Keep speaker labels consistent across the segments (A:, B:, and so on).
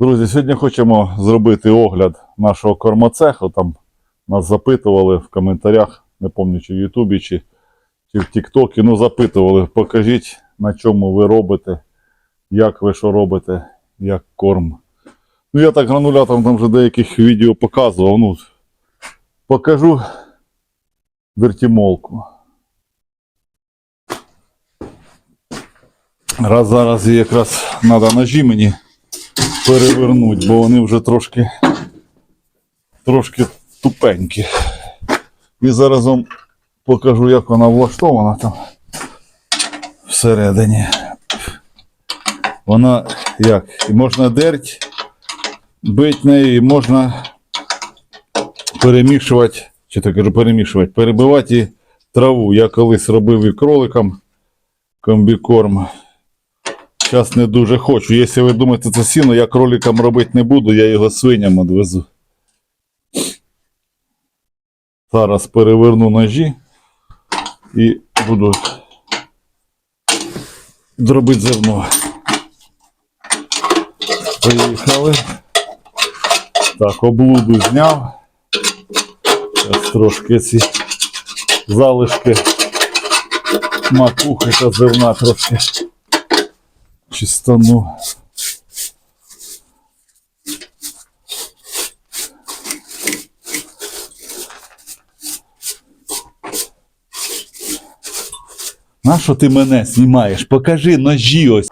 A: Друзі, сьогодні хочемо зробити огляд нашого кормоцеху. Там нас запитували в коментарях, не пам'ятаю, чи в Ютубі, чи, чи в Тіктокі. Ну, запитували, покажіть, на чому ви робите, як ви що робите, як корм. Ну, я так гранулятом там вже деяких відео показував. Ну, покажу вертімолку. Раз зараз їй якраз треба ножі мені перевернуть, бо вони вже трошки, трошки тупенькі. І зараз вам покажу, як вона влаштована там всередині. Вона як? І можна дерть, бить нею, і можна перемішувати, чи так кажу, перемішувати, перебивати і траву. Я колись робив і кроликам комбікорм. Зараз не дуже хочу. Якщо ви думаєте, це сіно, я кроликам робити не буду, я його свиням відвезу. Зараз переверну ножі і буду дробити зерно. Поїхали. Так, облуду зняв. Зараз трошки ці залишки макухи та зерна трошки чистану. На що ти мене знімаєш? Покажи ножі ось.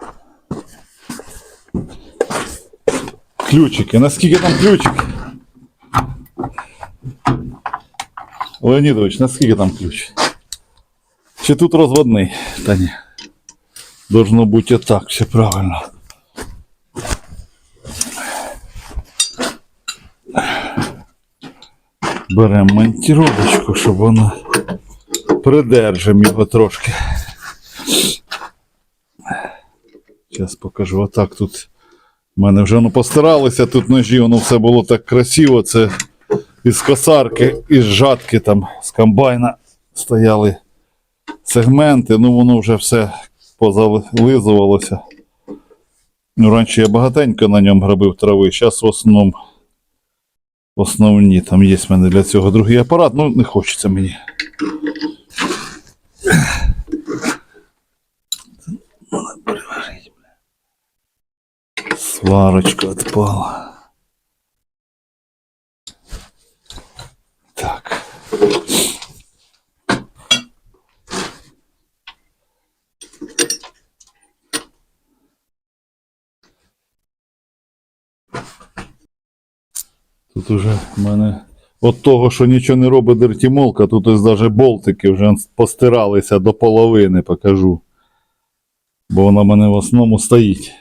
A: Ключики. Наскільки там ключик? Леонідович, наскільки там ключ? Чи тут розводний? Та ні. Должно бути так, все правильно. Беремо монтировочку, щоб воно придержимо його трошки. Зараз покажу. Отак тут. У мене вже ну, постаралися тут ножі, воно все було так красиво. Це із косарки, із жатки там, з комбайна стояли сегменти, ну воно вже все позализувалося. Ну, раніше я багатенько на ньому грабив трави, зараз в основному основні там є в мене для цього другий апарат, ну не хочеться мені. Сварочка відпала. Так. Тут уже в мене от того, що нічого не робить дертімолка, тут ось навіть болтики вже постиралися до половини, покажу. Бо вона в мене в основному стоїть.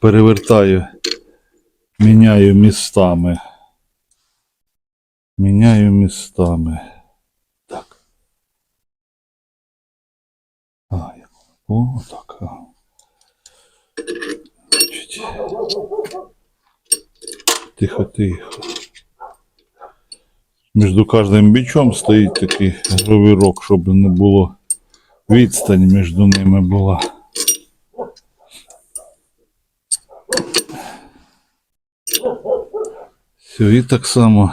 A: Перевертаю. Міняю містами. Міняю містами. Так. А, я... О, так. Тихо, тихо. Між кожним бічом стоїть такий гравірок, щоб не було відстань між ними була. І так само.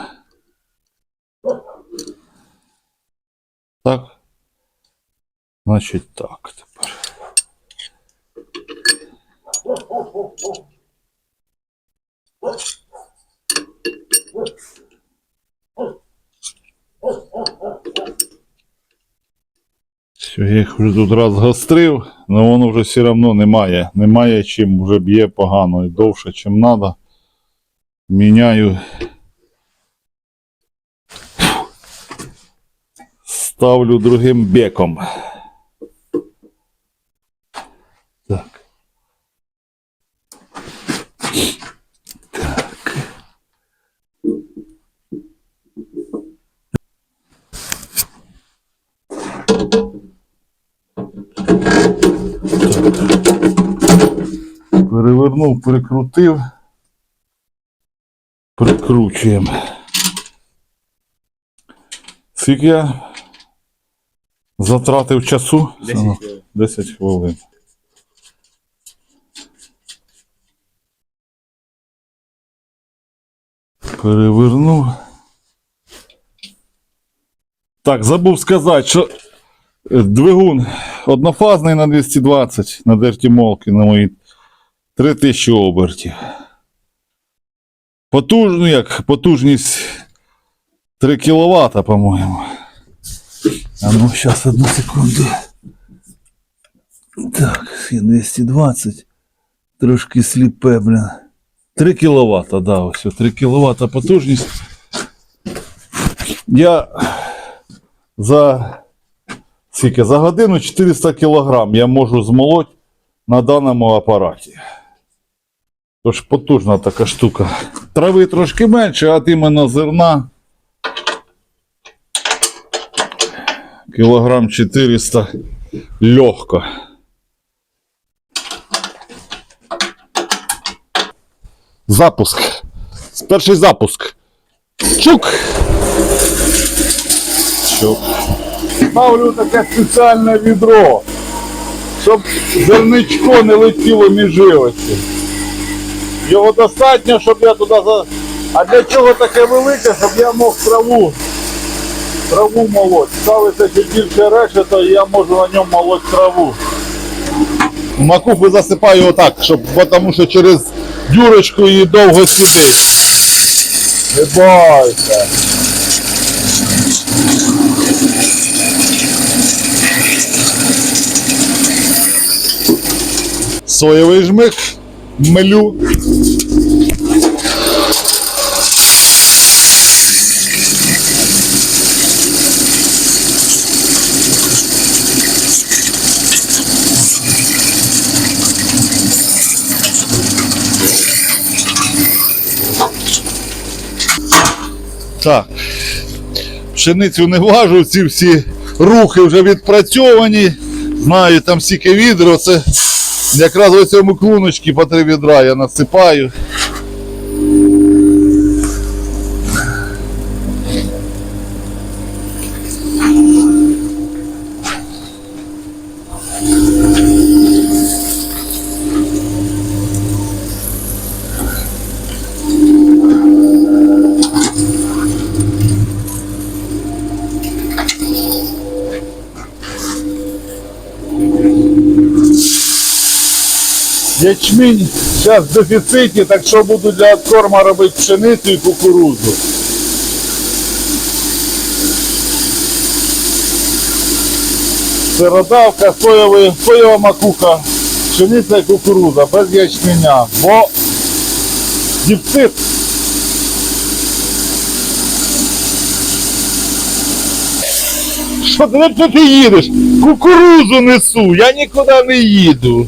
A: Так. Значить так тепер. Все, я їх вже тут раз гострив, але воно вже все одно немає. Немає чим, вже б'є погано і довше, чим треба. Міняю. Ставлю другим беком. Так. Так. Перевернув, прикрутив. Прикручуємо. Скільки я затратив часу?
B: 10 хвилин.
A: 10 хвилин. Перевернув. Так, забув сказати, що е, двигун однофазний на 220 на дертімолки на мої 3000 обертів. Потуж, ну як, потужність 3 кВт, по-моєму. А ну, зараз одну секунду. Так, 220. Трошки сліпе, блін. 3 кВт, да, ось 3 кВт потужність. Я за скільки? За годину 400 кг я можу змолоть на даному апараті. Тож потужна така штука. Трави трошки менше, а іменно зерна. Кілограм 400 легко. Запуск. Перший запуск. Чук. Чук. Ставлю таке спеціальне відро, щоб зерничко не летіло між жилочки. Його достатньо, щоб я туди за. А для чого таке велике, щоб я мог траву, траву молоть. Ставиться чуть більше решета, і я можу на ньому молоть траву. Макуху засипаю отак, щоб, тому що через дюрочку її довго сюди. Не бойся. Соєвий жмих, мелю. Так. Пшеницю не важу, ці всі рухи вже відпрацьовані. Знаю, там стільки відро, це якраз в цьому клуночці по три відра я насипаю. Ячмінь зараз в дефіциті, так що буду для корма робити пшеницю і кукурудзу. Сиродавка, соєвий, соєва макуха, пшениця і кукурудза без ячменя, бо дефіцит. Що ти їдеш? Кукурузу несу, я нікуди не їду.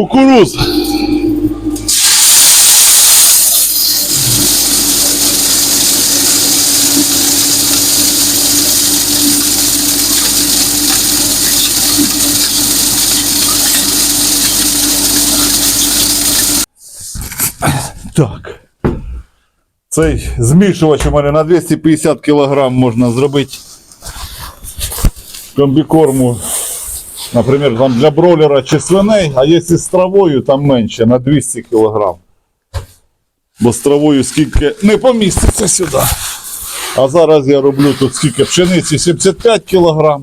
A: Кукуруз. Так. Цей змішувач у мене на 250 кг можна зробити комбікорму Наприклад, там для бройлера чи свиней, а якщо з травою, там менше, на 200 кг. Бо з травою скільки не поміститься сюди. А зараз я роблю тут скільки пшениці 75 кг.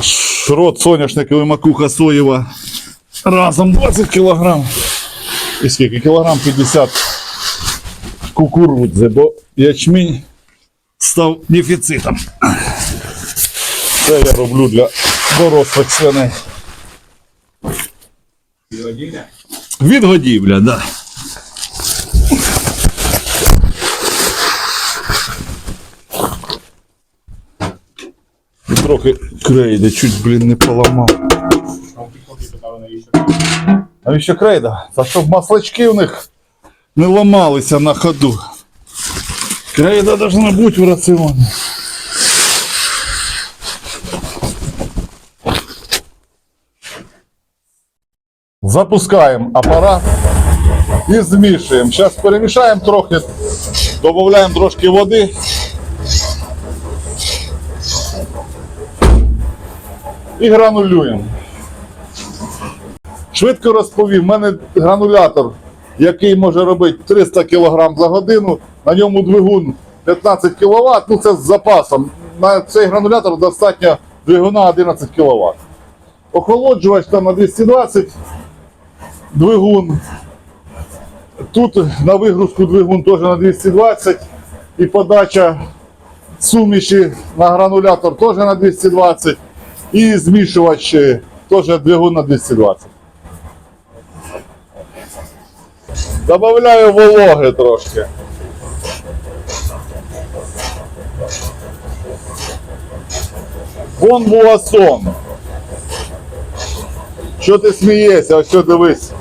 A: Шрот соняшниковий макуха соєва. Разом 20 кг. І скільки? Кілограм 50 кукурудзи, бо ячмінь став дефіцитом. Це я роблю для дорослих свиней. Відгодівля, так. Да. Трохи крейди, чуть, блін, не поламав. Навіщо крейда? Та щоб маслачки в них не ламалися на ходу. Крейда должна бути в раціоні. Запускаємо апарат і змішуємо. Зараз перемішаємо трохи, додаємо трошки води. І гранулюємо. Швидко розповім, в мене гранулятор, який може робити 300 кг за годину, на ньому двигун 15 кВт, ну це з запасом. На цей гранулятор достатньо двигуна 11 кВт. Охолоджувач там на 220 двигун. Тут на вигрузку двигун теж на 220 і подача суміші на гранулятор теж на 220 і змішувач е, теж двигун на 220. Добавляю вологи трошки. Вон буасон. Що ти смієшся? Ось що дивись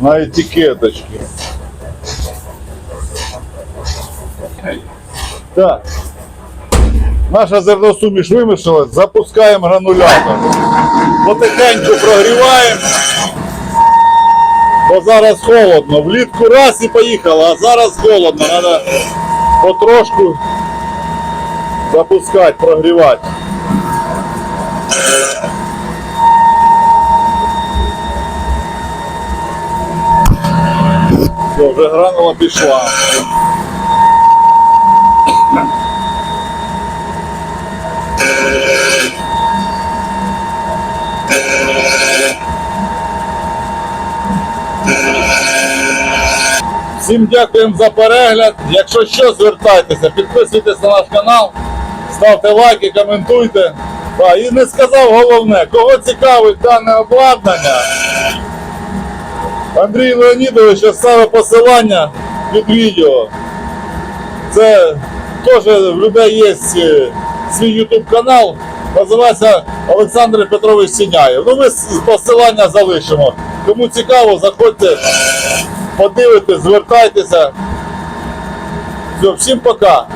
A: на етикеточки. Так. Наша зерносуміш вимішалась, запускаємо гранулятор. Потихеньку прогріваємо. Бо зараз холодно. Влітку раз і поїхало, а зараз холодно. Треба потрошку запускати, прогрівати. Все, вже гранула пішла. Всім дякуємо за перегляд. Якщо що, звертайтеся, підписуйтесь на наш канал, ставте лайки, коментуйте. Да, і не сказав головне, кого цікавить дане обладнання. Андрій Леонідович оставив посилання під відео. Це теж в людей є е, свій YouTube канал, називається Олександр Петрович Сіняєв. Ну ми посилання залишимо. Кому цікаво, заходьте, подивитесь, звертайтеся. Все, всім пока.